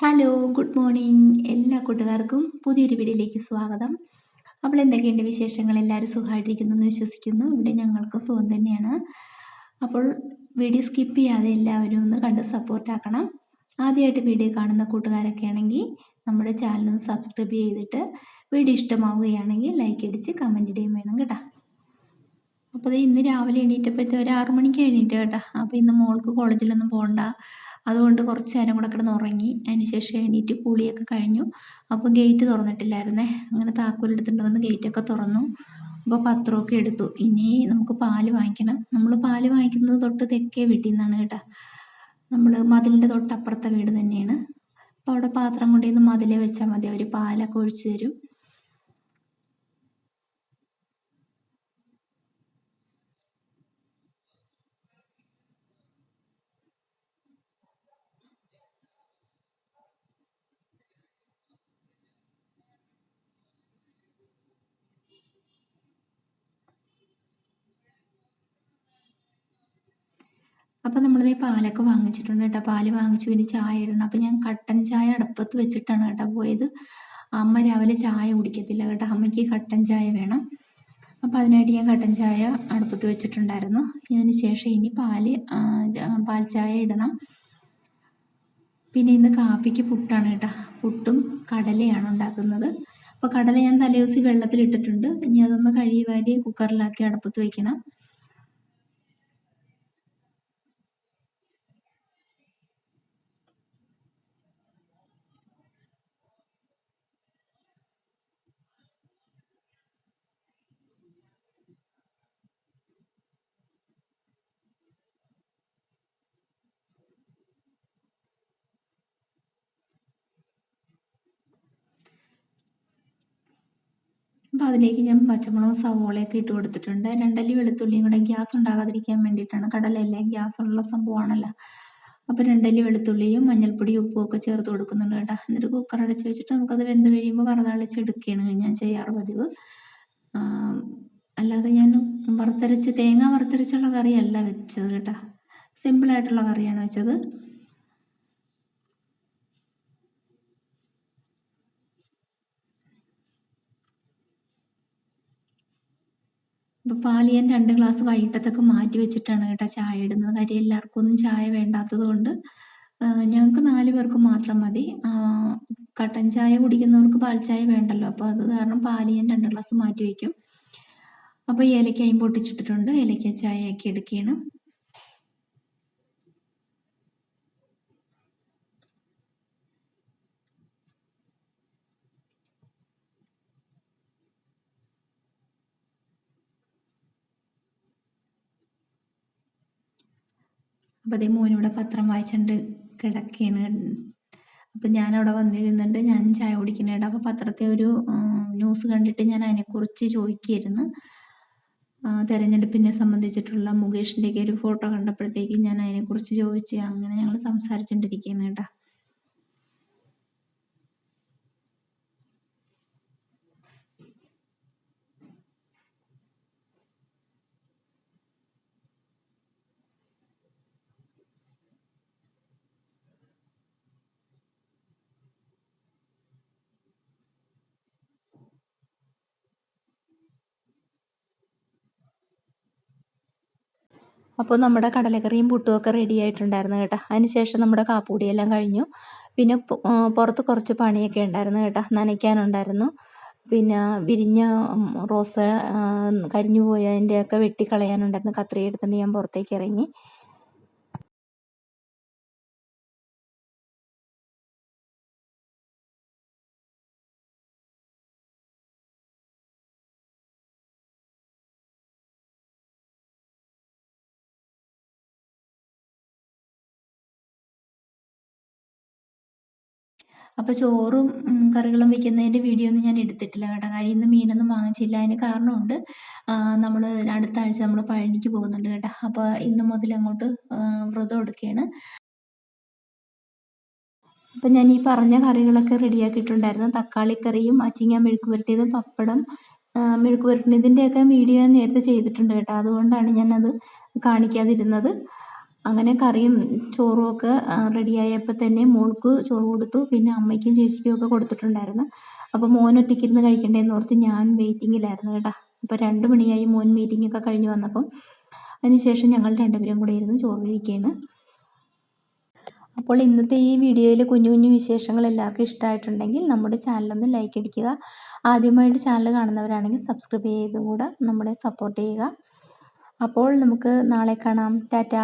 Hello good morning എല്ലാ കൂട്ടുകാർക്കും പുതിയൊരു വീഡിയോയിലേക്ക് സ്വാഗതം. അപ്പോൾ എന്തൊക്കെയുണ്ട് വിശേഷങ്ങൾ? എല്ലാവരും സുഖമായിട്ടിരിക്കുന്നു എന്ന് വിശ്വസിക്കുന്നു. ഇവിടെ ഞങ്ങൾക്ക് സുഖം തന്നെയാണ്. അപ്പോൾ വീഡിയോ സ്കിപ്പ് ചെയ്യാതെ എല്ലാവരും ഒന്ന് കണ്ട് സപ്പോർട്ടാക്കണം ആദ്യമായിട്ട് വീഡിയോ കാണുന്ന കൂട്ടുകാരൊക്കെ ആണെങ്കിൽ നമ്മുടെ ചാനൽ ഒന്ന് സബ്സ്ക്രൈബ് ചെയ്തിട്ട് വീഡിയോ ഇഷ്ടമാവുകയാണെങ്കിൽ ലൈക്ക് അടിച്ച് കമന്റ് ഇടുകയും വേണം കേട്ടോ. അപ്പോൾ ഇന്ന് രാവിലെ എണീറ്റപ്പോഴത്തെ ഒരു ആറു മണിക്ക് എണീറ്റ കേട്ടോ. അപ്പോൾ ഇന്ന് മോൾക്ക് കോളേജിലൊന്നും പോകണ്ട അതുകൊണ്ട് കുറച്ച് നേരം കൂടെ കിടന്ന് ഉറങ്ങി. അതിന് ശേഷം എണീറ്റ് കുളിയൊക്കെ കഴിഞ്ഞു. അപ്പോൾ ഗേറ്റ് തുറന്നിട്ടില്ലായിരുന്നേ. അങ്ങനെ താക്കോലെടുത്തിട്ട് വന്ന് ഗേറ്റൊക്കെ തുറന്നു. അപ്പോൾ പത്രമൊക്കെ എടുത്തു. ഇനി നമുക്ക് പാൽ വാങ്ങിക്കണം. നമ്മൾ പാൽ വാങ്ങിക്കുന്നത് തൊട്ട് തെക്കേ വീട്ടിൽ നിന്നാണ് കേട്ടോ. നമ്മൾ മതിലിന്റെ തൊട്ടപ്പുറത്തെ വീട് തന്നെയാണ്. അപ്പോൾ അവിടെ പാത്രം കൊണ്ടുവന്ന് മതിലേ വെച്ചാൽ മതി. അവർ പാലൊക്കെ ഒഴിച്ചു തരും. അപ്പോൾ നമ്മളിത് പാലൊക്കെ വാങ്ങിച്ചിട്ടുണ്ട് കേട്ടോ. പാൽ വാങ്ങിച്ചു ഇനി ചായ ഇടണം. അപ്പോൾ ഞാൻ കട്ടൻ ചായ അടുപ്പത്ത് വെച്ചിട്ടാണ് കേട്ടോ പോയത്. അമ്മ രാവിലെ ചായ കുടിക്കത്തില്ല കേട്ടോ. അമ്മയ്ക്ക് കട്ടൻ ചായ വേണം. അപ്പോൾ അതിനായിട്ട് ഞാൻ കട്ടൻ ചായ അടുപ്പത്ത് വെച്ചിട്ടുണ്ടായിരുന്നു. ഇതിന് ശേഷം ഇനി പാൽ പാൽ ചായ ഇടണം. പിന്നെ ഇന്ന് കാപ്പിക്ക് പുട്ടാണ് കേട്ടോ. പുട്ടും കടലയാണ് ഉണ്ടാക്കുന്നത്. അപ്പോൾ കടല ഞാൻ തലേദിവസം വെള്ളത്തിലിട്ടിട്ടുണ്ട്. ഇനി അതൊന്ന് കഴുകി വാരി കുക്കറിലാക്കി അടുപ്പത്ത് വയ്ക്കണം അപ്പോൾ അതിലേക്ക് ഞാൻ പച്ചമുളകും സവോളയൊക്കെ ഇട്ട് കൊടുത്തിട്ടുണ്ട്. രണ്ടല്ലി വെളുത്തുള്ളിയും കൂടെ ഗ്യാസ് ഉണ്ടാകാതിരിക്കാൻ വേണ്ടിയിട്ടാണ്. കടലല്ലേ ഗ്യാസ് ഉള്ള സംഭവമാണല്ലോ. അപ്പോൾ രണ്ടല്ലി വെളുത്തുള്ളിയും മഞ്ഞൾപ്പൊടിയും ഉപ്പും ഒക്കെ ചേർത്ത് കൊടുക്കുന്നുണ്ട് കേട്ടോ. എന്നിട്ട് കുക്കർ അടച്ച് വെച്ചിട്ട് നമുക്കത് വെന്ത് കഴിയുമ്പോൾ വറുതളിച്ചെടുക്കുകയാണ് ഞാൻ ചെയ്യാറ് പതിവ്. അല്ലാതെ ഞാൻ വറുത്തരച്ച് തേങ്ങ വറുത്തരച്ചുള്ള കറിയല്ല വെച്ചത് കേട്ടോ. സിമ്പിളായിട്ടുള്ള കറിയാണ് വെച്ചത്. അപ്പോൾ പാൽ ഞാൻ രണ്ട് ഗ്ലാസ് വൈകിട്ടത്തൊക്കെ മാറ്റി വെച്ചിട്ടാണ് കേട്ടോ ചായ ഇടുന്നത്. കാര്യം എല്ലാവർക്കും ഒന്നും ചായ വേണ്ടാത്തത് കൊണ്ട് ഞങ്ങൾക്ക് നാല് പേർക്ക് മാത്രം മതി. കട്ടൻ ചായ കുടിക്കുന്നവർക്ക് പാൽ ചായ വേണ്ടല്ലോ. അപ്പോൾ അത് കാരണം പാൽ ഞാൻ രണ്ട് ഗ്ലാസ് മാറ്റി വെക്കും. അപ്പോൾ ഏലക്കായും പൊട്ടിച്ചിട്ടിട്ടുണ്ട്. ഏലക്ക ചായ ആക്കി എടുക്കുകയാണ്. അപ്പോൾ അതേ മോനിവിടെ പത്രം വായിച്ചുകൊണ്ട് കിടക്കുകയാണ് അപ്പം അവിടെ വന്നിരുന്നുണ്ട് ഞാൻ ചായ കുടിക്കുന്നുണ്ട് അപ്പോൾ പത്രത്തെ ഒരു ന്യൂസ് കണ്ടിട്ട് ഞാൻ അതിനെക്കുറിച്ച് ചോദിക്കുകയായിരുന്നു തെരഞ്ഞെടുപ്പിനെ സംബന്ധിച്ചിട്ടുള്ള മുകേഷിന്റെയൊക്കെ ഒരു ഫോട്ടോ കണ്ടപ്പോഴത്തേക്ക് ഞാൻ അതിനെക്കുറിച്ച് ചോദിച്ച് അങ്ങനെ ഞങ്ങൾ സംസാരിച്ചുകൊണ്ടിരിക്കുകയാണ് അപ്പോൾ നമ്മുടെ കടലക്കറിയും പുട്ടുമൊക്കെ റെഡി ആയിട്ടുണ്ടായിരുന്നു കേട്ടോ. അതിനുശേഷം നമ്മുടെ കാപ്പുടിയെല്ലാം കഴിഞ്ഞു. പിന്നെ പുറത്ത് കുറച്ച് പണിയൊക്കെ ഉണ്ടായിരുന്നു കേട്ടോ നനയ്ക്കാനുണ്ടായിരുന്നു. പിന്നെ വിരിഞ്ഞ റോസ് കരിഞ്ഞു പോയതിന്റെയൊക്കെ വെട്ടിക്കളയാനുണ്ടായിരുന്നു. കത്രിയെടുത്തിട്ട് ഞാൻ പുറത്തേക്ക് ഇറങ്ങി. അപ്പോൾ ചോറും കറികളും വെക്കുന്നതിന്റെ വീഡിയോ ഒന്നും ഞാൻ എടുത്തിട്ടില്ല കേട്ടോ. കാര്യം ഇന്ന് മീനൊന്നും വാങ്ങിച്ചില്ല. അതിന് കാരണമുണ്ട്. നമ്മൾ അടുത്ത ആഴ്ച നമ്മൾ പഴനിക്ക് പോകുന്നുണ്ട് കേട്ടോ. അപ്പോൾ ഇന്ന് മുതൽ അങ്ങോട്ട് വ്രതം എടുക്കുകയാണ്. അപ്പം ഞാൻ ഈ പറഞ്ഞ കറികളൊക്കെ റെഡിയാക്കിയിട്ടുണ്ടായിരുന്നു. തക്കാളിക്കറിയും അച്ചിങ്ങ മെഴുക്ക് പുരട്ടിയതും പപ്പടം മെഴുക്ക് പുരട്ടിയതിന്റെയൊക്കെ വീഡിയോ നേരത്തെ ചെയ്തിട്ടുണ്ട് കേട്ടോ. അതുകൊണ്ടാണ് ഞാനത് കാണിക്കാതിരുന്നത്. അങ്ങനെ കറിയും ചോറും ഒക്കെ റെഡിയായപ്പോൾ തന്നെ മോൾക്ക് ചോറ് കൊടുത്തു. പിന്നെ അമ്മയ്ക്കും ചേച്ചിക്കും ഒക്കെ കൊടുത്തിട്ടുണ്ടായിരുന്നു. അപ്പോൾ മോൻ ഒറ്റയ്ക്കിരുന്ന് കഴിക്കണ്ടേന്ന് ഓർത്ത് ഞാൻ വെയിറ്റിങ്ങിലായിരുന്നു കേട്ടോ. അപ്പോൾ രണ്ട് മണിയായി മോൻ മീറ്റിംഗ് ഒക്കെ കഴിഞ്ഞ് വന്നപ്പം. അതിനുശേഷം ഞങ്ങൾ രണ്ടുപേരും കൂടെ ഇരുന്ന് ചോറ് കഴിക്കുകയാണ് അപ്പോൾ ഇന്നത്തെ ഈ വീഡിയോയിൽ കുഞ്ഞു കുഞ്ഞു വിശേഷങ്ങൾ എല്ലാവർക്കും ഇഷ്ടമായിട്ടുണ്ടെങ്കിൽ നമ്മുടെ ചാനലൊന്ന് ലൈക്ക് അടിക്കുക. ആദ്യമായിട്ട് ചാനൽ കാണുന്നവരാണെങ്കിൽ സബ്സ്ക്രൈബ് ചെയ്തും കൂടെ നമ്മളെ സപ്പോർട്ട് ചെയ്യുക. അപ്പോൾ നമുക്ക് നാളെ കാണാം. ടാറ്റ.